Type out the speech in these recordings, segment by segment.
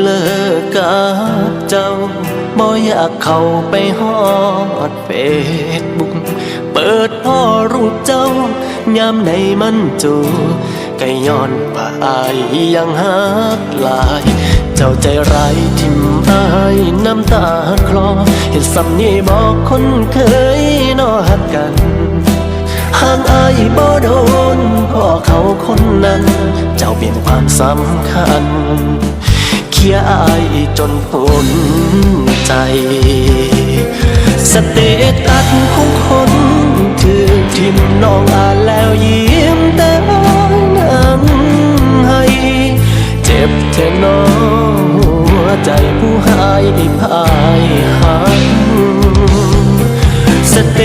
เลิกกับเจ้าบ่อยากเข้าไปฮอดเฟซบุ๊กเปิดพ่อรูปเจ้ายามในมันจูก็ย้อนว่าอายยังหักหลาย เจ้าใจร้ายทิมอายน้ำตาคลอ เห็นสำนีบอกคนเคยนอหักกันห่างอายบ่โดนพ่อเขาคนนั้น เจ้าเปลี่ยนความสำคัญ เคียอายจนหุนใจ สเตตัสของคนถือทิมน้องอ่านแล้วยิ้มแต่นั้นให้เจ็บแทนน้องหัวใจผู้หายพายหักสเต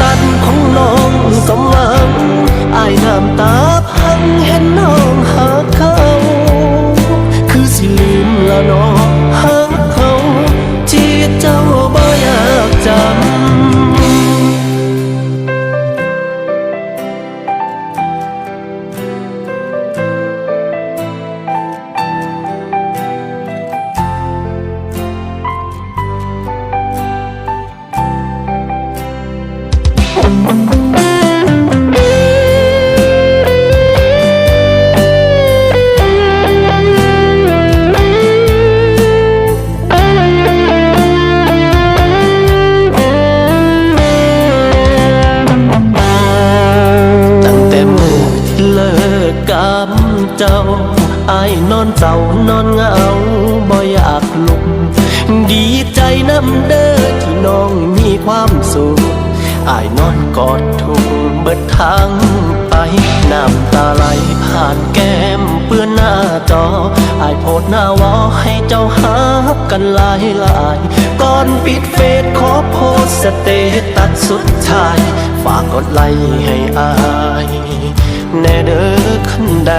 ตัสของน้องสมหวังอายน้ำตาพังเห็นน้อง นอหาเขาที่เจ้าบ่อยาก สุขอายนอนกอดทุกเบิดทางไป น้ำตาไหลผ่านแก้มเปื้อนหน้าจออายโพดหน้าวอให้เจ้าหากันหลายหลายก่อนปิดเฟซขอโพสสเตตัสสุดท้าย ฝากกดไลค์ให้อายแน่เด้อขันใด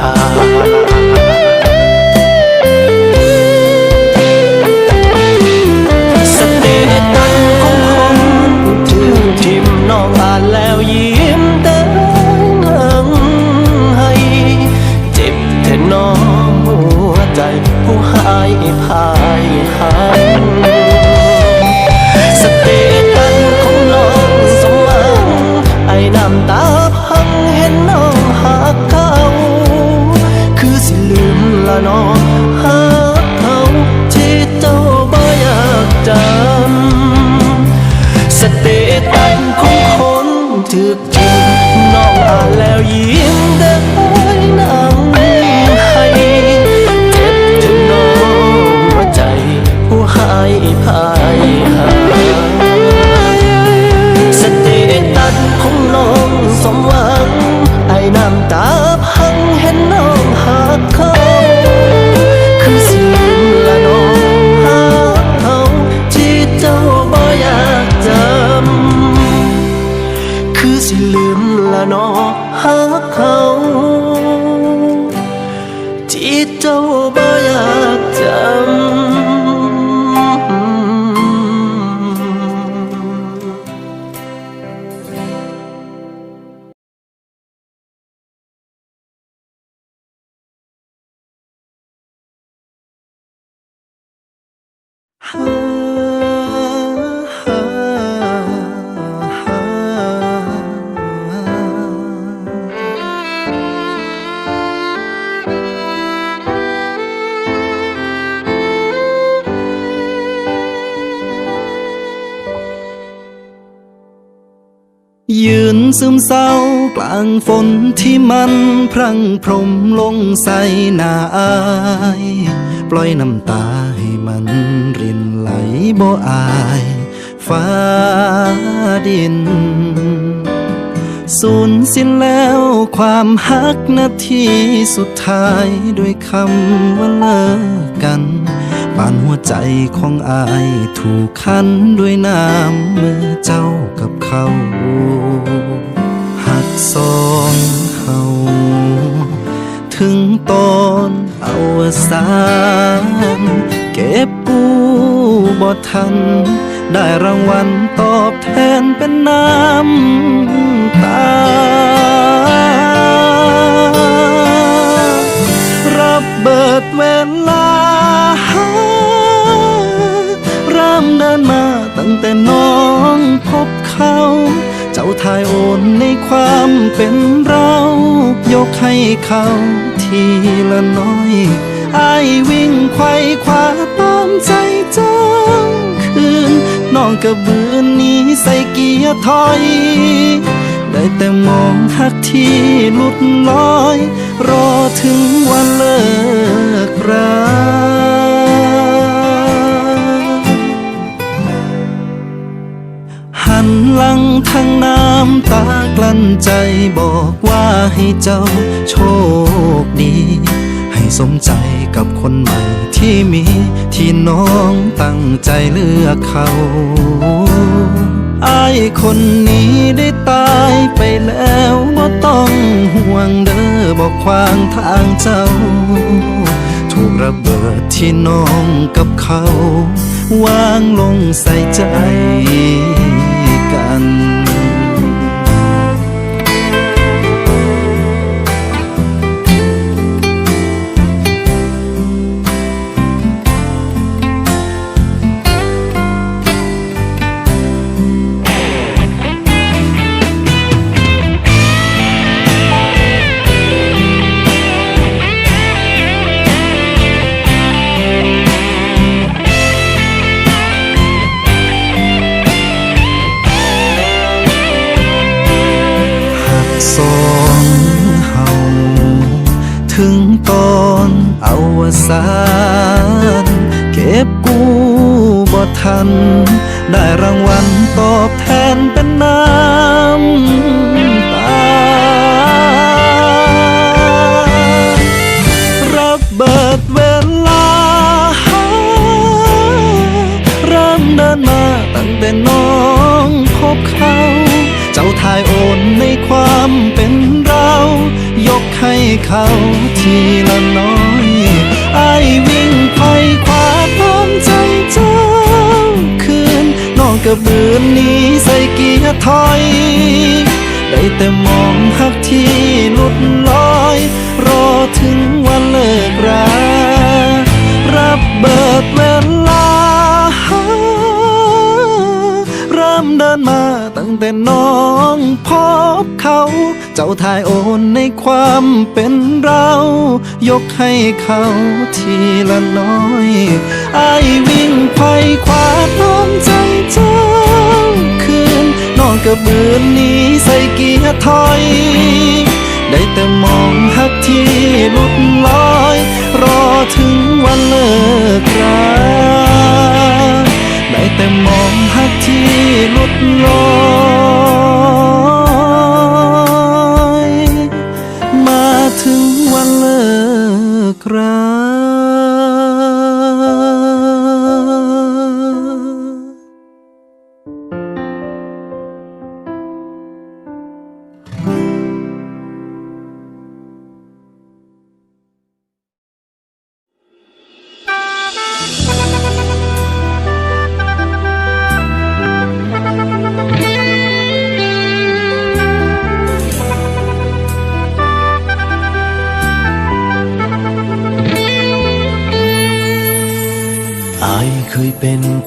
อาย น้องอ่านแล้วยิ้มเต้นั่งให้เจ็บแทนน้องหัวใจผู้หายพายหาย สิลืมละนอหักเขาที่ ซึมเศร้ากลางฝนที่มันพรั่งพรมลงใส่หน้าอาย ปล่อยน้ำตาให้มันรินไหลบ่อายฟ้าดิน สูญสิ้นแล้วความฮักนาทีสุดท้ายด้วยคำว่าเลิกกันปานหัวใจของอายถูกคันด้วยน้ำเมือเจ้ากับเขา สองเขาถึงตอนเอาสานเก็บกู้บ่ทัน ได้รางวัลตอบแทนเป็นน้ำตา รับเบิดเวลาายโอนในความเป็นเรา ยกให้เขาทีละน้อยอายวิ่งไขว้คว้าตามใจเจ้าคืนน้องกระบือนหนี้ใส่เกียร์ถอย ได้แต่มองหักที่หลุดลอย รอถึงวันเลิกราหันหลังทางน้้ำตากลั้นใจบอกว่าให้เจ้าโชคดี ให้สมใจกับคนใหม่ที่มีที่น้องตั้งใจเลือกเขาอายคนนี้ได้ตายไปแล้วบ่ต้องห่วงเด้อบอกควางทางเจ้า ถูกระเบิดที่น้องกับเขา วางลงใส่ใจกัน เดินมาตั้งแต่น้องพบเขา เจ้าทายโอนในความเป็นเรา ยกให้เขาทีละน้อยไอวิ่งไขว้คว้าตามใจเจ้าคืนน้องกระบือนนี้ใส่เกียร์ถอย ได้แต่มองหักที่ลุดลอย รอถึงวันเลิกรา รับเบิดเวลา เดินมาตั้งแต่น้องพบเขา เจ้าทายโอนในความเป็นเรา ยกให้เขาทีละน้อยไอวิ่งไขว้คว้าตามใจเจ้าคืนน้องกระบือนหนี้ใส่เกียร์ถอย ได้แต่มองหักที่ลุดลอย รอถึงวันเลิกรา ห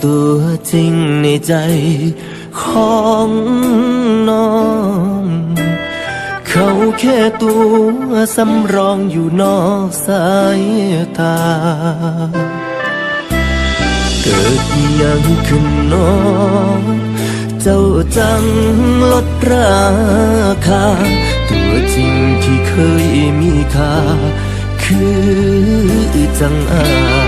ตัวจริงในใจของน้อง เขาแค่ตัวสำรองอยู่นอกสายตา เกิดยังขึ้นน้อง เจ้าจังลดราคา ตัวจริงที่เคยมีค่า คือจังอา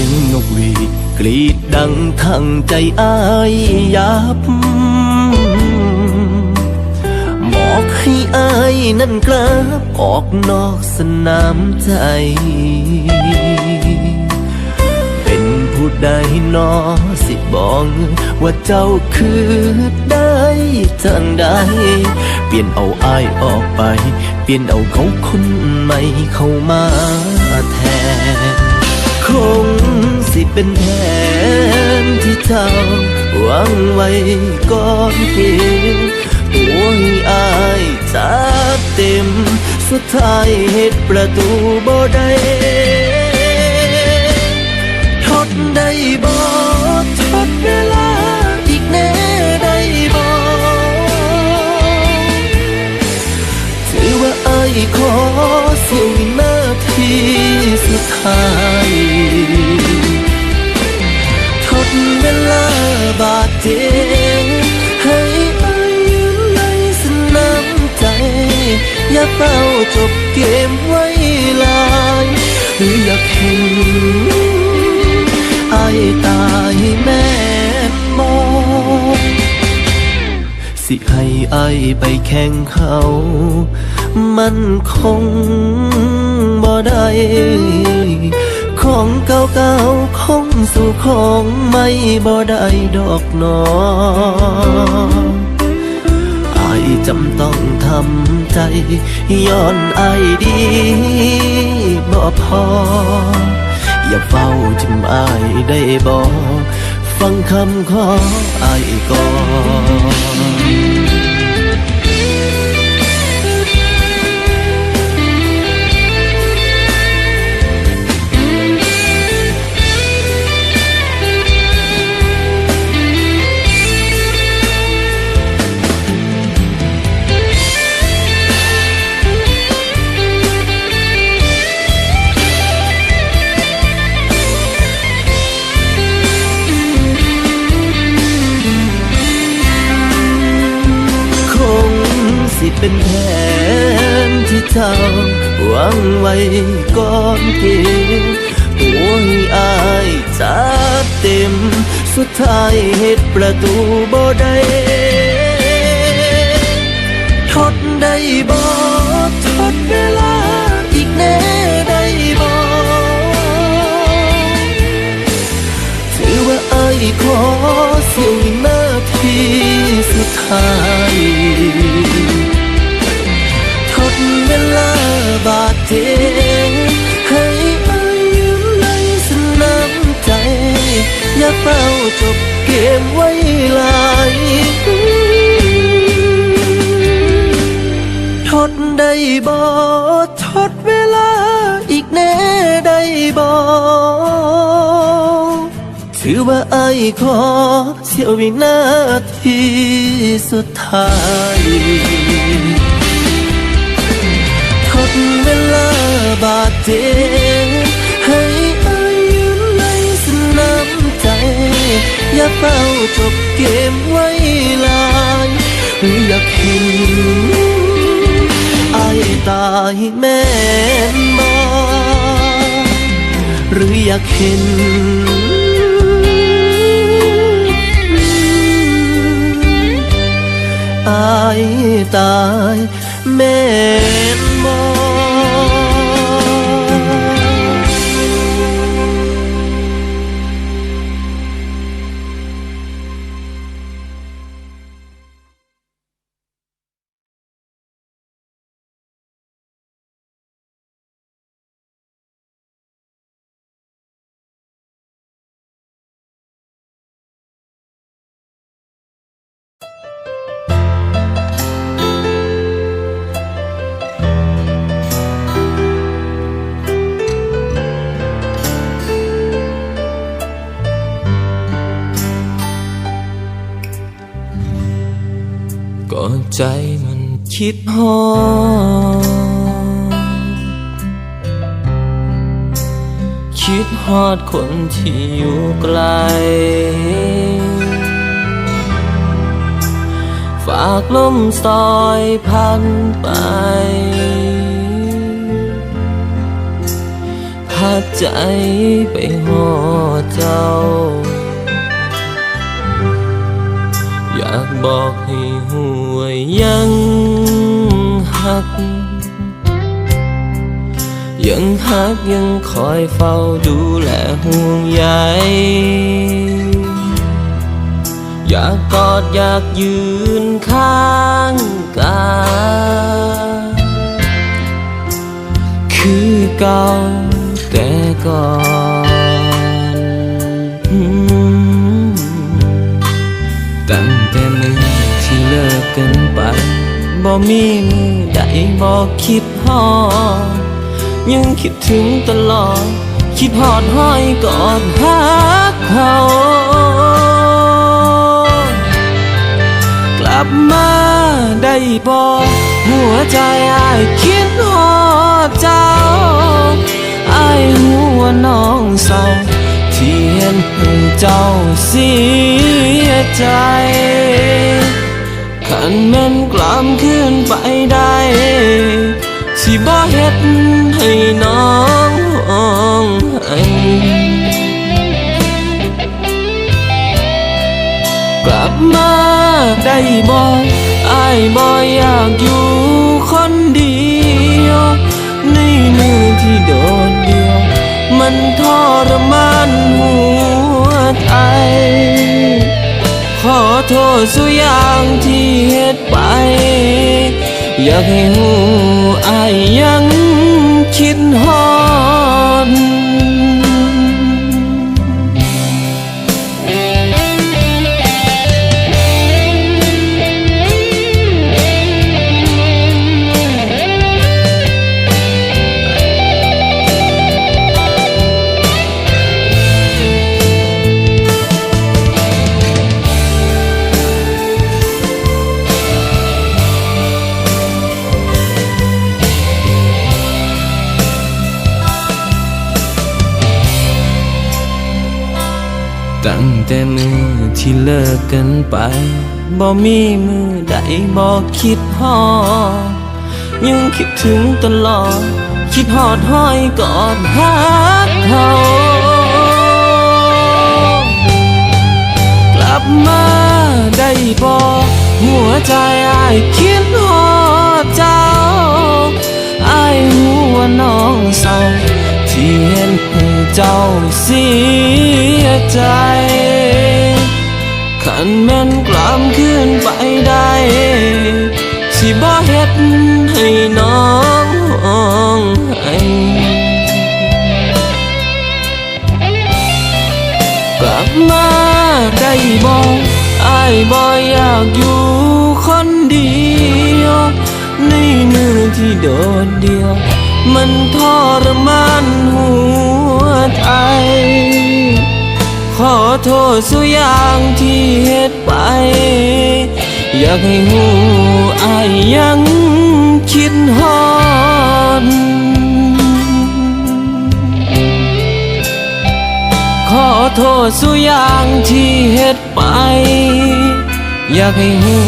สียงนกหวีดกรีดดังทั้งใจอายยับ บอกให้อายนั่นกลับออกนอกสนามใจ เป็นผู้ใดนอสิบอกว่าเจ้าคือได้จังใดเปลี่ยนเอาอายออกไป เปลี่ยนเอาเขาคนใหม่เข้ามาแทน คงสิเป็นแผนที่เจ้าวังไว้ก่อนเกมตัวให้อายจัดเต็ม สุดท้ายเหตุประตูบ่ได้ทดได้บ่ทดเวลาอีกแน่ได้บ่ถือว่าไอ้ายขอสียวินาที สุดท้ายทดเวลาบาดเจ็บให้อ้ายยืนในสนามใจ อย่าเฝ้าจบเกมไว้ลายหรืออยากเห็นไอ้ายตายแม่มอง สิให้ไอายไปแข่งเขา มันคง ของเก่าๆคงสู่ของไม่บ่ได้ดอกหนอไอจำต้องทำใจ ย้อนไอดีบ่พอ อย่าเฝ้าทิมอได้บ่ฟังคำขอไอก่อน เจ้าหวังไว้ก่อนเกมโอ้ยอายจัดเต็ม สุดท้ายเหตุประตูบ่ได้ทดได้บ่ทดเวลาอีกแน่ได้บ่ถือว่าอายขอเสียวนาทีสุดท้าย เวลาบาดเจ็บให้อายยืนในสนามใจ อย่าเฝ้าจบเกมไว้ลายทดได้บ่ทดเวลาอีกแน่ได้บ่ถือว่าไอ้ขอเสียววินาทีสุดท้าย เวลาบาดเจ็บให้อายยืนในสนามใจ อย่าเฝ้าจบเกมไว้ลายหรืออยากเห็นไอ้ายตายแม่นบอหรืออยากเห็น อายตายแม่นบ ใจมันคิดฮอดคิดฮอดคนที่อยู่ไกล ฝากลมซอยพันไปพาใจไปหอดเจ้า อยากบอก ยังหัก ยังหักยังคอยเฝ้าดูแลห่วงใยอยากกอดอยากยืนข้างกายคือเก่าแต่ก่อน กันไปบ่มีมือใดบ่คิดฮอดยังคิดถึงตลอด คิดหอดห้อยกอดฮักเขากลับมาได้บอกหัวใจอายคิดหอดเจ้าอายหัวน้องเศร้าที่เห็นเจ้าเสียใจ ขันแม่นกลามขึ้นไปได้ สิบ่เฮ็ดให้น้องห้องไห้กลับมาได้บ่อายบ่อยากอยู่คนเดียวในมือที่โดดเดียว มันทรมานหัวใจ ขอโทษสุกอย่างที่เฮ็ดไป อยากให้หูอายยังคิดหอ ลิกกันไป บ่มีมือใดบอกคิดฮอดยังคิดถึงตลอด คิดหอดห้อยกอดฮักเขากลับมาได้บอกหัวใจอายคิดฮอดเจ้าอายหัวน้องเศร้าที่เห็นให้เจ้าเสียใจ ขันแม่นกลามขึ้นไปได้ สิบ่เฮ็ดให้น้องห้องไห้กลับมาได้บอกอายบ่อยากอยู่คนเดียวในมือที่โดดเดียว มันทรมานหัวใจ ขอโทษสุอย่างที่เฮ็ดไป อยากให้หูอายยังคิดฮอดขอโทษสุอย่างที่เฮ็ดไป อยากให้หู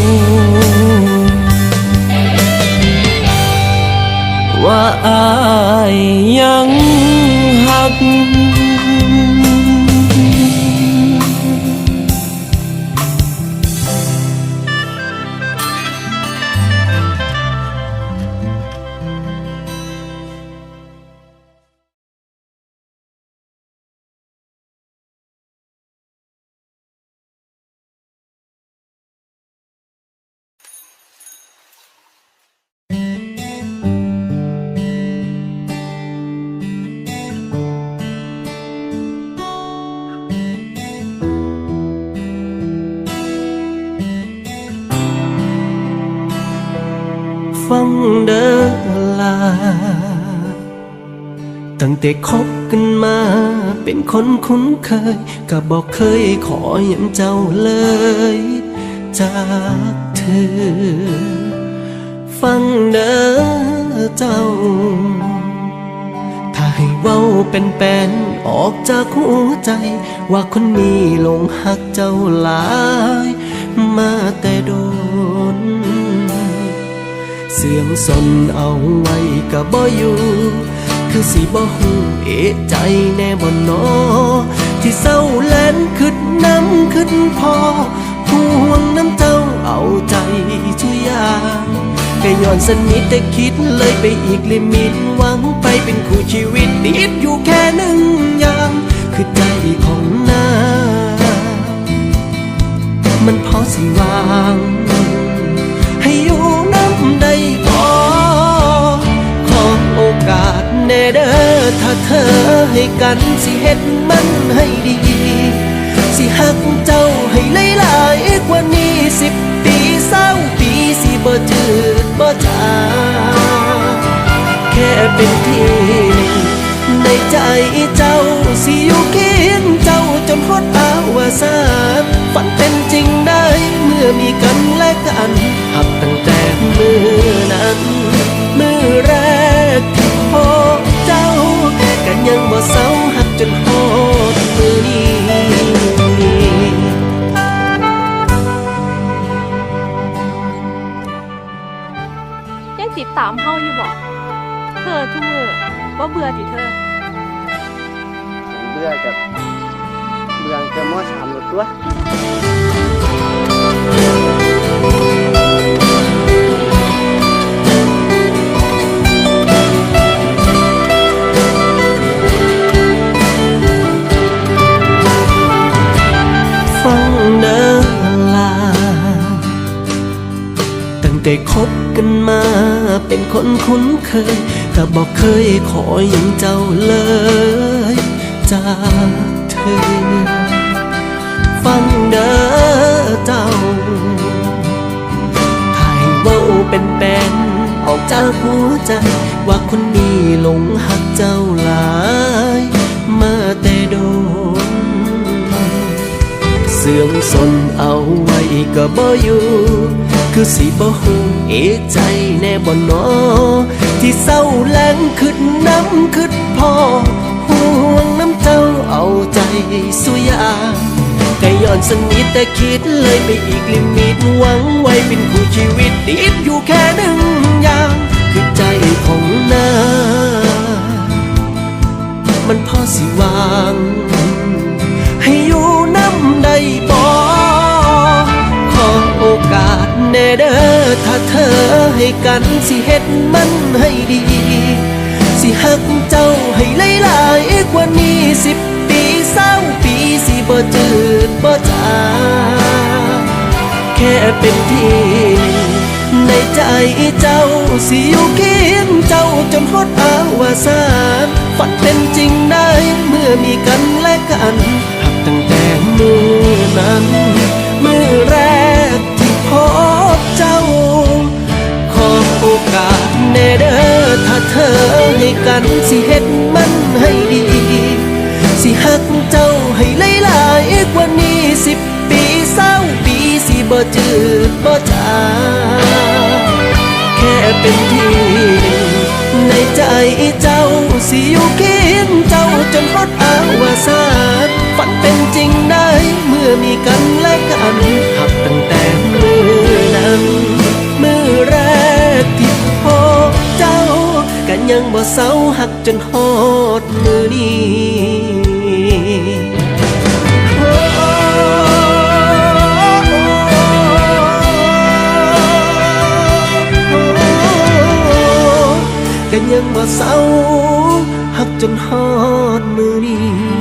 ว่าอายยังหัก ตั้งแต่คบกันมา เป็นคนคุ้นเคย ก็บอกเคยขออย่างเจ้าเลย จากเธอ ฟังเด้อเจ้า ถ้าให้เว้าเป็นแปนออกจากหัวใจ ว่าคนนี้หลงหักเจ้าหลาย มาแต่โดน เสียงสนเอาไว้ก็บ่อยู่ คือสิบ่ฮู้เอะใจแน่บ่นอที่เศร้าแลนขึ้นน้ำขึ้นพอห่วงน้ำเจ้าเอาใจทุกอย่างก็ย้อนสนิทแต่คิดเลยไปอีกลิมิตหวังไปเป็นคู่ชีวิตติดอยู่แค่หนึ่งอย่างคือใจของนางมันพอสิวาง อให้กันสิเฮ็ดมันให้ดี สิหักเจ้าให้หลายหลายกว่านี้สิบปีเศร้าปีสิบ่จืดบ่จางแค่เป็นที่งในใจเจ้าสิอยู่เคียงเจ้าจนฮอดอาวสานฝันเป็นจริงได้เมื่อมีกันและกันหักตั้งแต่มือนั้นมือแรก ติดตามเฮาอยู่บอกเธอทุกมือว่าเบื่อติเธอเบื่อกับเบื่อจะมอสามหมดตัวฟังเดินลาตั้งแต่คบกันมา เป็นคนคุ้นเคยก็บอกเคยขออย่างเจ้าเลยจากเธอ ฟังเด้อเจ้าถ่ายเว้าเป็นแปนออกจากหัวใจ ว่าคนนี้หลงหักเจ้าหลายมาแต่โดนเสื่อมสนเอาไว้ก็บ่อยู่ คือสิบ่ฮู้เอใจแน่บ่นอ ที่เศร้าแรงขึ้นน้ำขึ้นพอห่วงน้ำเจ้าเอาใจสุยางก็ย้อนสนิทแต่คิดเลยไปอีกลิมิตหวังไว้เป็นคู่ชีวิตติดอยู่แค่หนึ่งอย่างคือใจของนามันพอสิวาง ให้อยู่น้ำได้ กันสิเฮ็ดมันให้ดี สิหักเจ้าให้หลายๆกว่านี้สิบปีเศร้าปีสิบ่จืดบ่จางแค่เป็นที่หนึ่งในใจเจ้าสิอยู่เคียงเจ้าจนฮอดอาวสานฝันเป็นจริงได้เมื่อมีกันและกันหักตั้งแต่มือนั้น มือแรกที่พบเจ้า กาสแน่เด้อถ้าเธอให้กันสิเฮ็ดมันให้ดี สิหักเจ้าให้หลายๆกว่านี้สิบปีเศร้าปีสิบ่จืดบ่จางแค่เป็นที่หนึ่งในใจเจ้าสิอยู่เคียงเจ้าจนฮอดอาวสานฝันเป็นจริงได้เมื่อมีกันและกันหักตั้งแต่มือนั้น ยังบ่เศร้าหักจนฮอดมือนี้กันยังบ่เศร้าหักจนฮอดมือนี้